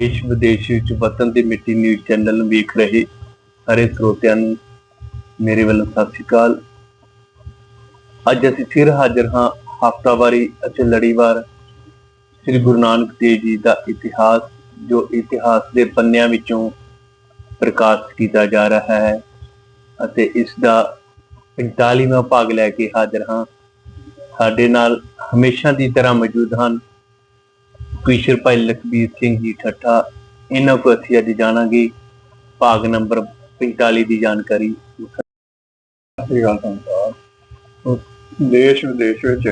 ਦੇਸ਼ ਵਿਦੇਸ਼ ਵਿੱਚ ਵਤਨ ਦੀ ਮਿੱਟੀ ਨਿਊਜ਼ ਚੈਨਲ ਨੂੰ ਵੇਖ ਰਹੇ ਸਾਰੇ ਸਰੋਤਿਆਂ ਨੂੰ ਮੇਰੇ ਵੱਲੋਂ ਸਤਿ ਸ਼੍ਰੀ ਅਕਾਲ। ਅੱਜ ਅਸੀਂ ਫਿਰ ਹਾਜ਼ਰ ਹਾਂ ਹਫਤਾਵਾਰੀ ਅਤੇ ਲੜੀਵਾਰ ਸ੍ਰੀ ਗੁਰੂ ਨਾਨਕ ਦੇਵ ਜੀ ਦਾ ਇਤਿਹਾਸ, ਜੋ ਇਤਿਹਾਸ ਦੇ ਪੰਨਿਆਂ ਵਿੱਚੋਂ ਪ੍ਰਕਾਸ਼ਿਤ ਕੀਤਾ ਜਾ ਰਿਹਾ ਹੈ ਅਤੇ ਇਸ ਦਾ 45ਵਾਂ ਭਾਗ ਲੈ ਕੇ ਹਾਜ਼ਰ ਹਾਂ। ਸਾਡੇ ਨਾਲ ਹਮੇਸ਼ਾ ਦੀ ਤਰ੍ਹਾਂ ਮੌਜੂਦ ਹਨ ਕੁਇਸ਼ਰ ਭਾਈ ਲਖਬੀਰ ਸਿੰਘ ਜੀ ਠੱਠਾ ਇਹਨਾਂ ਕੋ ਅਸੀਂ ਅੱਜ ਜਾਣਾਂਗੇ ਭਾਗ ਨੰਬਰ 45 ਦੀ ਜਾਣਕਾਰੀ। ਸ੍ਰੀ ਅਕਾਲ ਤੁਹਾਨੂੰ ਦੇਸ਼ ਵਿਦੇਸ਼ ਵਿੱਚ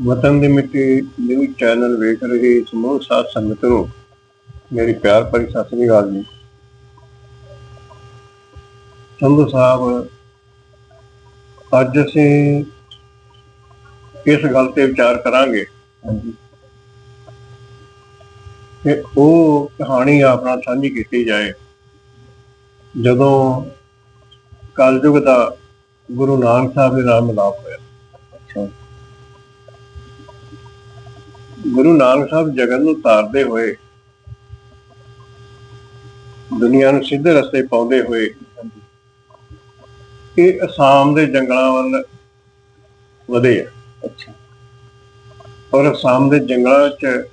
ਵਤਨ ਦੀ ਮਿੱਟੀ ਨਿਊਜ਼ ਚੈਨਲ ਵੇਖ ਰਹੇ ਸਮੂਹ ਸਾਧ ਸੰਗਤ ਨੂੰ ਮੇਰੀ ਪਿਆਰ ਭਰੀ ਸਤਿ ਸ੍ਰੀ ਅਕਾਲ ਜੀ। ਸੰਧੂ ਸਾਹਿਬ ਅੱਜ ਅਸੀਂ ਇਸ ਗੱਲ ਤੇ ਵਿਚਾਰ ਕਰਾਂਗੇ। ਹਾਂਜੀ। ਕਿ ਉਹ ਕਹਾਣੀ ਆਪਣਾ ਸਾਂਝੀ ਕੀਤੀ ਜਾਏ। ਜਦੋਂ ਕਲਯੁਗ ਦਾ ਗੁਰੂ ਨਾਨਕ ਸਾਹਿਬ ਦੇ ਨਾਲ ਮਿਲਾਪ ਹੋਇਆ। ਗੁਰੂ ਨਾਨਕ ਸਾਹਿਬ ਜਗਤ ਨੂੰ ਤਾਰਦੇ ਹੋਏ ਦੁਨੀਆ ਨੂੰ ਸਿੱਧੇ ਰਸਤੇ ਪਾਉਂਦੇ ਹੋਏ ਇਹ ਅਸਾਮ ਦੇ ਜੰਗਲਾਂ ਵੱਲ ਵਧੇ ਅੱਛਾ। ਔਰ ਅਸਾਮ ਦੇ ਜੰਗਲਾਂ ਵਿੱਚ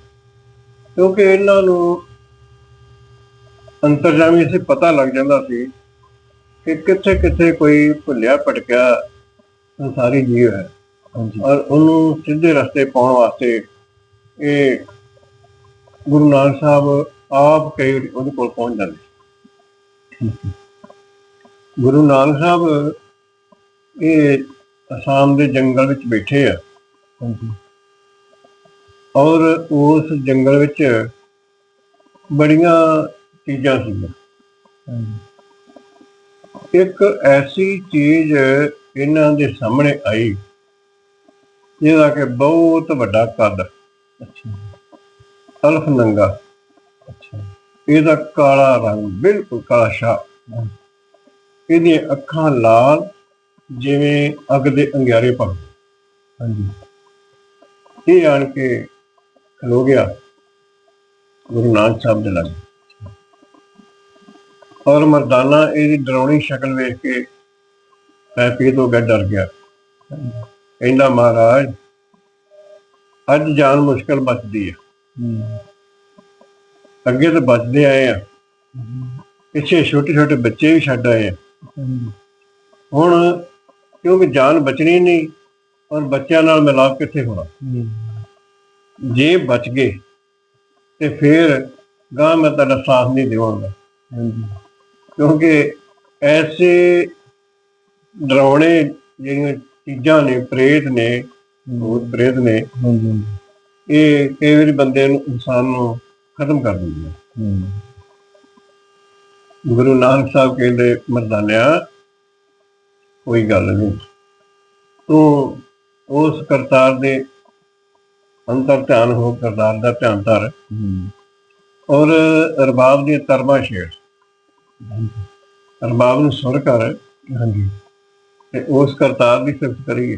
ਕਿਉਂਕਿ ਇਹਨਾਂ ਨੂੰ ਅੰਤਰਜਾਮੀ ਸੇ ਪਤਾ ਲੱਗ ਜਾਂਦਾ ਸੀ ਕਿ ਕਿੱਥੇ ਕਿੱਥੇ ਕੋਈ ਭੁੱਲਿਆ ਭਟਕਿਆ ਸੰਸਾਰੀ ਜੀਵ ਹੈ। ਹਾਂਜੀ। ਔਰ ਉਹਨੂੰ ਸਿੱਧੇ ਰਸਤੇ ਪਾਉਣ ਵਾਸਤੇ ਇਹ ਗੁਰੂ ਨਾਨਕ ਸਾਹਿਬ ਆਪ ਕਈ ਉਹਦੇ ਕੋਲ ਪਹੁੰਚ ਜਾਂਦੇ ਗੁਰੂ ਨਾਨਕ ਸਾਹਿਬ ਇਹ ਅਸਾਮ ਦੇ ਜੰਗਲ ਵਿੱਚ ਬੈਠੇ ਆ। ਹਾਂਜੀ। ਔਰ ਉਸ ਜੰਗਲ ਵਿੱਚ ਬੜੀਆਂ ਚੀਜ਼ਾਂ ਸੀਗੀਆਂ। ਹਾਂਜੀ ਇੱਕ ਐਸੀ ਚੀਜ਼ ਇਹਨਾਂ ਦੇ ਸਾਹਮਣੇ ਆਈ ਜਿਹਦਾ ਕਿ ਬਹੁਤ ਵੱਡਾ ਕੱਦ। ਅੱਛਾ। ਅਲਫ ਨੰਗਾ। ਅੱਛਾ। ਇਹਦਾ ਕਾਲਾ ਰੰਗ ਬਿਲਕੁਲ ਕਾਲਾ ਸ਼ਾਹ। ਇਹਦੀਆਂ ਅੱਖਾਂ ਲਾਲ ਜਿਵੇਂ ਅੱਗ ਦੇ ਅੰਗਿਆਰੇ ਪਰ ਹਾਂਜੀ। ਇਹ ਆਣ ਕੇ ਖਲੋ ਗਿਆ। ਗੁਰੂ ਨਾਨਕ ਸਾਹਿਬ ਦੇ ਲਾਗੇ। ਔਰ ਮਰਦਾਨਾ ਇਹਦੀ ਡਰਾਉਣੀ ਸ਼ਕਲ ਵੇਖ ਕੇ ਪੈਪੀ ਤੋਂ ਗਿਆ, ਡਰ ਗਿਆ। ਕਹਿੰਦਾ, ਮਹਾਰਾਜ, ਅੱਜ ਜਾਨ ਮੁਸ਼ਕਲ ਬਚਦੀ ਹੈ ਅੱਗੇ ਤਾਂ ਬਚਦੇ ਆਏ ਆ। ਪਿੱਛੇ ਛੋਟੇ ਛੋਟੇ ਬੱਚੇ ਵੀ ਛੱਡ ਆਏ ਆ। ਹੁਣ ਕਿਉਂਕਿ ਜਾਨ ਬਚਣੀ ਨਹੀਂ, ਔਰ ਬੱਚਿਆਂ ਨਾਲ ਮਿਲਾਪ ਕਿੱਥੇ ਹੋਣਾ? ਜੇ ਬਚ ਗਏ ਤੇ ਫਿਰ ਗਾਂ ਮੈਂ ਤੁਹਾਡਾ ਸਾਥ ਨਹੀਂ ਦੇਵਾਂਗਾ। ਕਿਉਂਕਿ ਐਸੇ ਡਰਾਉਣੇ ਜਿਹੜੀਆਂ ਚੀਜ਼ਾਂ ਨੇ ਪ੍ਰੇਤ ਨੇ ਭੂਤ ਪ੍ਰੇਤ ਨੇ ਇਹ ਕਈ ਵਾਰੀ ਬੰਦੇ ਨੂੰ ਇਨਸਾਨ ਨੂੰ ਖਤਮ ਕਰ ਦਿੰਦੀਆਂ ਹੂੰ। ਗੁਰੂ ਨਾਨਕ ਸਾਹਿਬ ਕਹਿੰਦੇ ਮਰਦਾਨਿਆ ਕੋਈ ਗੱਲ ਨਹੀਂ। ਤੂੰ ਉਸ ਕਰਤਾਰ ਦੇ ਅੰਤਰ ਧਿਆਨ ਹੋ ਕਰਤਾਰ ਦਾ ਧਿਆਨ ਧਰ। ਹੂੰ। ਔਰ ਰਬਾਬ ਦੀ ਤਰਮਾ ਛੇੜ। ਰਬਾਬ ਨੂੰ ਸੁਰ ਕਰ। ਹਾਂਜੀ। ਤੇ ਉਸ ਕਰਤਾਰ ਦੀ ਸਿਫਤ ਕਰੀਏ।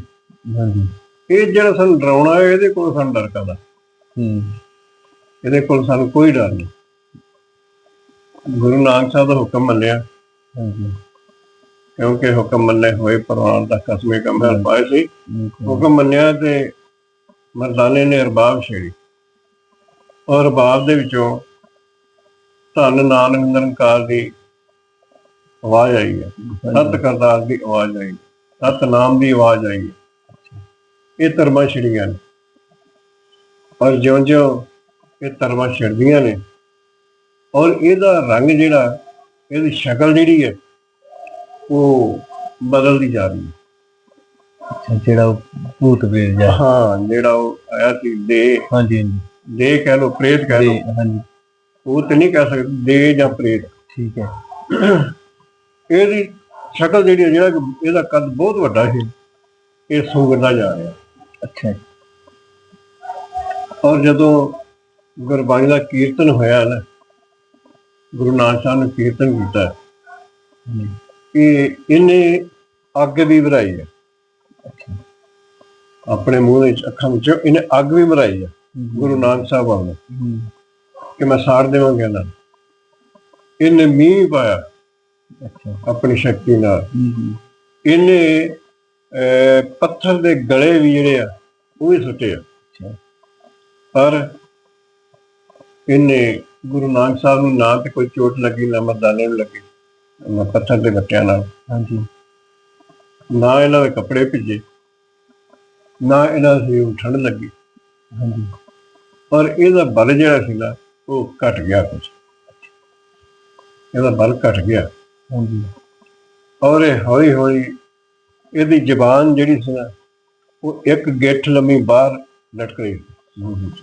ਹਾਂਜੀ। ਇਹ ਜਿਹੜਾ ਸਾਨੂੰ ਡਰਾਉਣਾ ਹੈ ਇਹਦੇ ਕੋਲ ਸਾਨੂੰ ਡਰ ਕਰਦਾ ਹੂੰ। ਇਹਦੇ ਕੋਲ ਸਾਨੂੰ ਕੋਈ ਡਰ ਨਹੀਂ। ਗੁਰੂ ਨਾਨਕ ਸਾਹਿਬ ਦਾ ਹੁਕਮ ਮੰਨਿਆ। ਹਾਂਜੀ। ਕਿਉਂਕਿ ਹੁਕਮ ਮੰਨੇ ਹੋਏ ਪਰਵਾਨ ਦਾ ਕਸਮੇ ਕਮਲ ਪਾਏ ਸੀ। ਹੁਕਮ ਮੰਨਿਆ ਤੇ ਮਰਦਾਨੇ ਨੇ ਰਬਾਬ ਛੇੜੀ। ਔਰ ਰਬਾਬ ਦੇ ਵਿੱਚੋਂ ਧੰਨ ਨਾਨਕ ਨਿਰੰਕਾਰ ਦੀ ਆਵਾਜ਼ ਆਈ ਹੈ। ਸਤ ਕਰਤਾਰ ਦੀ ਆਵਾਜ਼ ਆਈ। ਸਤ ਨਾਮ ਦੀ ਆਵਾਜ਼ ਆਈ ਹੈ। ਇਹ ਧਰਮਾਂ ਛੜੀਆਂ ਨੇ। ਔਰ ਜਿਉਂ-ਜਿਉਂ ਇਹ ਧਰਮਾਂ ਛੜਦੀਆਂ ਨੇ ਔਰ ਇਹਦਾ ਰੰਗ ਜਿਹੜਾ ਇਹਦੀ ਸ਼ਕਲ ਜਿਹੜੀ ਹੈ ਉਹ ਬਦਲਦੀ ਜਾ ਰਹੀ ਹੈ। ਅੱਛਾ ਜਿਹੜਾ ਉਹ ਭੂਤ ਪ੍ਰੇਤ ਜਾ ਹਾਂ ਜਿਹੜਾ ਉਹ ਆਇਆ ਸੀ ਦੇ ਹਾਂਜੀ ਹਾਂਜੀ। ਦੇ ਕਹਿ ਲੋ ਪ੍ਰੇਤ ਕਹਿ ਲੋ ਹਾਂਜੀ। ਉਹ ਤੇ ਨਹੀਂ ਕਹਿ ਸਕਦੇ ਦੇ ਜਾਂ ਪ੍ਰੇਤ। ਠੀਕ ਹੈ। ਇਹਦੀ ਸ਼ਕਲ ਜਿਹੜੀ ਜਿਹੜਾ ਇਹਦਾ ਕੱਦ ਬਹੁਤ ਵੱਡਾ ਹੈ ਇਹ ਸੁੰਗਰਦਾ ਜਾ ਰਿਹਾ। ਅੱਛਾ ਔਰ ਜਦੋਂ ਗੁਰਬਾਣੀ ਦਾ ਕੀਰਤਨ ਹੋਇਆ ਨਾ ਗੁਰੂ ਨਾਨਕ ਸਾਹਿਬ ਨੇ ਕੀਰਤਨ ਕੀਤਾ ਕਿ ਇਹਨੇ ਅੱਗ ਵੀ ਭਰਾਈ ਹੈ। ਆਪਣੇ ਮੂੰਹ ਵਿੱਚ ਅੱਖਾਂ ਵਿੱਚ ਇਹਨੇ ਅੱਗ ਵੀ ਭਰਾਈ ਹੈ ਗੁਰੂ ਨਾਨਕ ਸਾਹਿਬ ਵੱਲ ਕਿ ਮੈਂ ਸਾੜ ਦੇਵਾਂਗਾ ਨੂੰ। ਇਹਨੇ ਮੀਂਹ ਪਾਇਆ ਆਪਣੀ ਸ਼ਕਤੀ ਨਾਲ। ਇਹਨੇ ਪੱਥਰ ਦੇ ਗਲੇ ਵੀ ਜਿਹੜੇ ਆ ਉਹ ਵੀ ਸੁੱਟੇ ਆ। ਪਰ ਇਹਨੇ ਗੁਰੂ ਨਾਨਕ ਸਾਹਿਬ ਨੂੰ ਨਾ ਤੇ ਕੋਈ ਚੋਟ ਲੱਗੀ ਨਾ ਮਰਦਾਨੇ ਨੂੰ ਲੱਗੀ ਨਾ ਪੱਥਰ ਦੇ ਬੱਟਿਆਂ ਨਾਲ। ਹਾਂਜੀ। ਨਾ ਇਹਨਾਂ ਦੇ ਕੱਪੜੇ ਭਿੱਜੇ, ਨਾ ਇਹਨਾਂ ਦੀ ਠੰਡ ਲੱਗੀ। ਹਾਂਜੀ। ਪਰ ਇਹਦਾ ਬਲ ਜਿਹੜਾ ਸੀ ਨਾ ਉਹ ਘਟ ਗਿਆ ਕੁਝ ਇਹਦਾ ਬਲ ਘਟ ਗਿਆ। ਹਾਂਜੀ। ਔਰ ਇਹ ਹੌਲੀ ਹੌਲੀ ਇਹਦੀ ਜ਼ਬਾਨ ਜਿਹੜੀ ਸੀ ਨਾ, ਉਹ ਇੱਕ ਗਿੱਠ ਲੰਮੀ ਬਾਹਰ ਲਟਕ ਰਹੀ ਮੂੰਹ ਵਿੱਚ।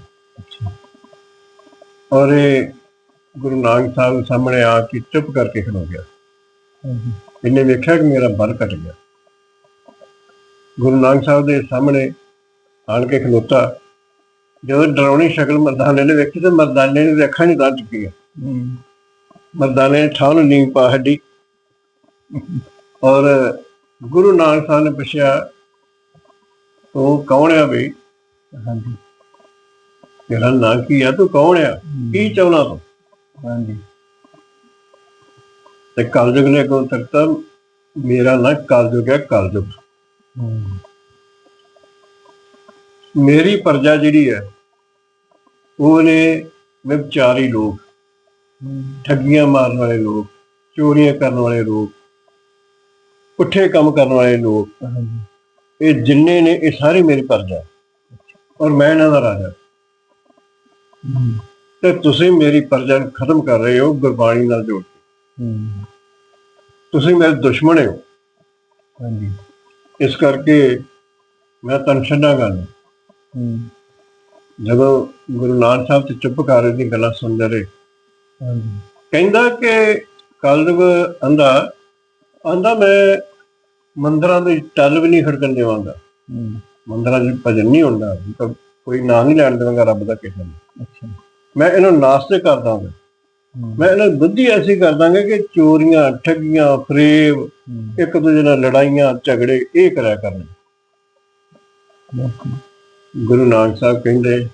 ਔਰ ਇਹ ਗੁਰੂ ਨਾਨਕ ਸਾਹਿਬ ਸਾਹਮਣੇ ਆ ਕੇ ਚੁੱਪ ਕਰਕੇ ਖੜੋ ਗਿਆ। ਇਹਨੇ ਵੇਖਿਆ ਕਿ ਮੇਰਾ ਬਲ ਘਟ ਗਿਆ। ਗੁਰੂ ਨਾਨਕ ਸਾਹਿਬ ਦੇ ਸਾਹਮਣੇ ਆਣ ਕੇ ਖਲੋਤਾ। ਜਦੋਂ ਡਰਾਉਣੀ ਸ਼ਕਲ ਮਰਦਾਨੇ ਨੇ ਵੇਖੀ ਤੇ ਮਰਦਾਨੇ ਨੇ ਅੱਖਾਂ ਨਹੀਂ ਤਾਂ ਚੁੱਕੀਆਂ ਹੂੰ। ਮਰਦਾਨੇ ਨੇ ਠਾਹ ਨੂੰ ਨੀਂਹ ਪਾ ਹੱਡੀ ਔਰ ਗੁਰੂ ਨਾਨਕ ਸਾਹਿਬ ਨੇ ਪੁੱਛਿਆ ਤੂੰ ਕੌਣ ਆ ਬਈ? ਹਾਂਜੀ। ਤੇਰਾ ਨਾਂ ਕੀ ਆ? ਤੂੰ ਕੌਣ ਆ? ਕੀ ਚਾਹੁੰਦਾ ਤੂੰ? ਹਾਂਜੀ। ਤੇ ਕਲਯੁਗ ਨੇ ਕੋਲ ਤੱਕਤਾ ਮੇਰਾ ਨਾਂ ਕਲਯੁਗ ਹੈ ਕਲਯੁਗ। ਮੇਰੀ ਪਰਜਾ ਜਿਹੜੀ ਹੈ ਉਹ ਨੇ ਵਿਚਾਰੀ ਲੋਕ ਠੱਗੀਆਂ ਮਾਰਨ ਵਾਲੇ ਲੋਕ ਚੋਰੀਆਂ ਕਰਨ ਵਾਲੇ ਲੋਕ ਪੁੱਠੇ ਕੰਮ ਕਰਨ ਵਾਲੇ ਲੋਕ ਇਹ ਜਿੰਨੇ ਨੇ ਇਹ ਸਾਰੇ ਮੇਰੀ ਪਰਜਾ ਔਰ ਮੈਂ ਇਹਨਾਂ ਦਾ ਰਾਜਾ। ਤੇ ਤੁਸੀਂ ਮੇਰੀ ਪਰਜਾ ਨੂੰ ਖਤਮ ਕਰ ਰਹੇ ਹੋ ਗੁਰਬਾਣੀ ਨਾਲ ਜੋੜ ਕੇ। ਤੁਸੀਂ ਮੇਰੇ ਦੁਸ਼ਮਣ ਹੋ। ਹਾਂਜੀ। ਇਸ ਕਰਕੇ ਮੈਂ ਛੱਡਾਂਗਾ ਨਹੀਂ। ਹੂੰ। ਜਦੋਂ ਗੁਰੂ ਨਾਨਕ ਸਾਹਿਬ ਤੇ ਚੁੱਪ ਕਰ ਰਹੇ ਦੀ ਗੱਲਾਂ ਸੁਣਦੇ ਰਹੇ। ਕਹਿੰਦਾ ਕਿ ਕਲਯੁਗ ਆਂਦਾ ਆਂਦਾ ਮੈਂ ਮੰਦਰਾਂ ਦੇ ਟੱਲ ਵੀ ਨਹੀਂ ਖੜਕਣ ਦੇਵਾਂਗਾ। ਮੰਦਰਾਂ 'ਚ ਭਜਨ ਨਹੀਂ ਹੁੰਦਾ ਕੋਈ ਨਾਂ ਨਹੀਂ ਲੈਣ ਦੇਵਾਂਗਾ ਰੱਬ ਦਾ ਕਿਸੇ ਨੂੰ। ਅੱਛਾ। ਮੈਂ ਇਹਨਾਂ ਨੂੰ ਨਾਸਤੇ ਕਰ ਦਾਂਗਾ। ਮੈਂ ਇਹਨਾਂ ਬੁੱਧੀ ਐਸੀ ਕਰ ਦਾਂਗਾ ਕਿ ਚੋਰੀਆਂ ਠੱਗੀਆਂ ਫਰੇਬ ਇੱਕ ਦੂਜੇ ਨਾਲ ਲੜਾਈਆਂ ਝਗੜੇ ਇਹ ਕਰਿਆ ਕਰਨ। ਗੁਰੂ ਨਾਨਕ ਸਾਹਿਬ ਕਹਿੰਦੇ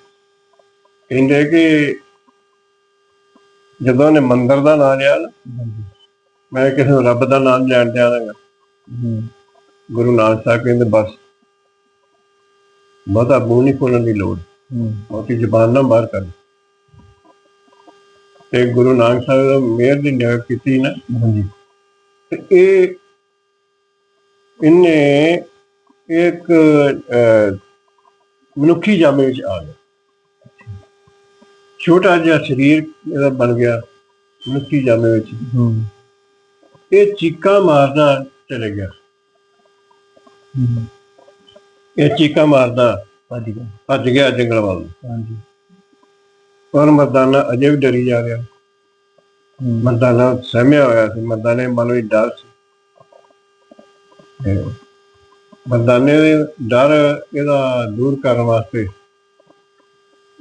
ਕਹਿੰਦੇ ਕਿ ਜਦੋਂ ਨੇ ਮੰਦਰ ਦਾ ਨਾਮ ਲਿਆ ਨਾ ਮੈਂ ਕਿਸੇ ਨੂੰ ਰੱਬ ਦਾ ਨਾਮ ਲੈਣ ਦਿਆਂਗਾ ਹੂੰ। ਗੁਰੂ ਨਾਨਕ ਸਾਹਿਬ ਕਹਿੰਦੇ ਬਸ ਬਹੁਤਾ ਮੂੰਹ ਨਹੀਂ ਖੋਲਣ ਦੀ ਲੋੜ। ਬਹੁਤੀ ਜ਼ਬਾਨ ਨਾ ਬਾਹਰ ਕਰ। ਤੇ ਗੁਰੂ ਨਾਨਕ ਸਾਹਿਬ ਦਾ ਮਿਹਰ ਦੀ ਨਿਗਾਹ ਕੀਤੀ ਨਾ। ਹਾਂਜੀ। ਤੇ ਇਹ ਇਹਨੇ ਇੱਕ ਮਨੁੱਖੀ ਜਾਮੇ ਵਿੱਚ ਆ ਗਿਆ। ਛੋਟਾ ਜਿਹਾ ਸਰੀਰ ਇਹਦਾ ਬਣ ਗਿਆ ਮਨੁੱਖੀ ਜਾਮੇ ਵਿੱਚ। ਇਹ ਚੀਕਾਂ ਮਾਰਦਾ ਚਲੇ ਗਿਆ। ਇਹ ਚੀਕਾਂ ਮਾਰਦਾ ਭੱਜ ਗਿਆ। ਭੱਜ ਗਿਆ ਜੰਗਲ ਵੱਲ। ਹਾਂਜੀ। ਪਰ ਮਰਦਾਨਾ ਅਜੇ ਵੀ ਡਰੀ ਜਾ ਰਿਹਾ। ਮਰਦਾਨਾ ਸਹਿਮਿਆ ਹੋਇਆ ਸੀ। ਮਰਦਾਨੇ ਮਨ ਵਿੱਚ ਡਰ ਸੀ। ਮਰਦਾਨੇ ਦੇ ਡਰ ਇਹਦਾ ਦੂਰ ਕਰਨ ਵਾਸਤੇ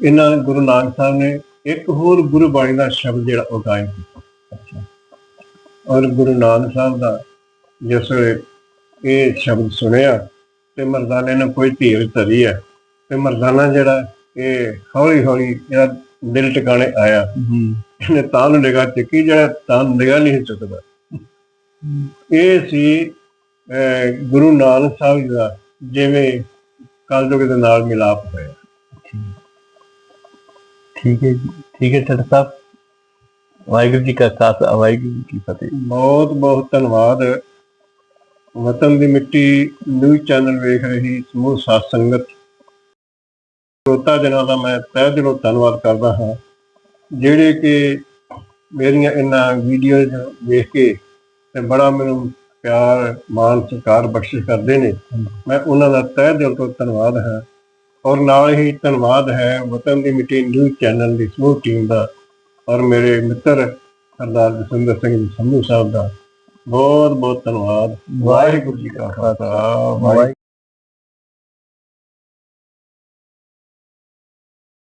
ਇਹਨਾਂ ਨੇ ਗੁਰੂ ਨਾਨਕ ਸਾਹਿਬ ਨੇ ਇੱਕ ਹੋਰ ਗੁਰੂ ਬਾਣੀ ਦਾ ਸ਼ਬਦ ਜਿਹੜਾ ਉਹ ਗਾਇਨ ਕੀਤਾ ਔਰ ਗੁਰੂ ਨਾਨਕ ਸਾਹਿਬ ਦਾ ਜਿਸ ਵੇਲੇ ਇਹ ਸ਼ਬਦ ਸੁਣਿਆ ਤੇ ਮਰਦਾਨੇ ਨੇ ਕੋਈ ਧੀਰ ਧਰੀ ਹੈ। ਤੇ ਮਰਦਾਨਾ ਜਿਹੜਾ ਇਹ ਹੌਲੀ ਹੌਲੀ ਇਹਦਾ ਦਿਲ ਟਿਕਾਣੇ ਆਇਆ। ਇਹਨੇ ਤਾਂ ਨੂੰ ਨਿਗਾਹ ਚੱਕੀ ਜਿਹੜਾ ਤਾਂ ਨਿਗਾਹ ਨਹੀਂ ਚੁੱਕਦਾ। ਇਹ ਸੀ ਗੁਰੂ ਨਾਨਕ ਸਾਹਿਬ ਜੀ ਦਾ ਜਿਵੇਂ ਕਲਯੁਗ ਦੇ ਨਾਲ ਮਿਲਾਪ ਹੋਇਆ। ਠੀਕ। ਹੈ ਜੀ। ਠੀਕ ਹੈ ਡਾਕਟਰ ਸਾਹਿਬ। ਵਾਹਿਗੁਰੂ ਜੀ ਕਾ ਖਾਲਸਾ ਵਾਹਿਗੁਰੂ ਜੀ ਕੀ ਫਤਿਹ। ਬਹੁਤ ਬਹੁਤ ਧੰਨਵਾਦ। ਵਤਨ ਦੀ ਮਿੱਟੀ ਨਿਊਜ਼ ਚੈਨਲ ਵੇਖ ਰਹੀ ਸਮੂਹ ਸਾਧ ਸੰਗਤ। ਸਰੋਤਾ ਜਨਾਂ ਦਾ ਮੈਂ ਤਹਿ ਦਿਲੋਂ ਧੰਨਵਾਦ ਕਰਦਾ ਹਾਂ। ਜਿਹੜੇ ਕਿ ਮੇਰੀਆਂ ਇਹਨਾਂ ਵੀਡੀਓਜ਼ ਵੇਖ ਕੇ ਤੇ ਬੜਾ ਮੈਨੂੰ ਪਿਆਰ, ਮਾਣ, ਸਤਿਕਾਰ, ਬਖਸ਼ਿਸ਼ ਕਰਦੇ ਨੇ। ਮੈਂ ਉਹਨਾਂ ਦਾ ਤਹਿ ਦਿਲ ਤੋਂ ਧੰਨਵਾਦ ਹਾਂ। ਔਰ ਨਾਲ ਹੀ ਧੰਨਵਾਦ ਹੈ ਵਤਨ ਦੀ ਮਿੱਟੀ ਨਿਊਜ਼ ਚੈਨਲ ਦੀ ਸਮੂਹ ਟੀਮ ਦਾ ਔਰ ਮੇਰੇ ਮਿੱਤਰ ਸਰਦਾਰ ਜਸਵਿੰਦਰ ਸਿੰਘ ਜੀ ਸੰਧੂ ਸਾਹਿਬ ਦਾ। ਬਹੁਤ ਬਹੁਤ ਧੰਨਵਾਦ। ਵਾਹਿਗੁਰੂ ਜੀ ਕਾ ਖਾਲਸਾ, ਵਾਹਿਗੁਰੂ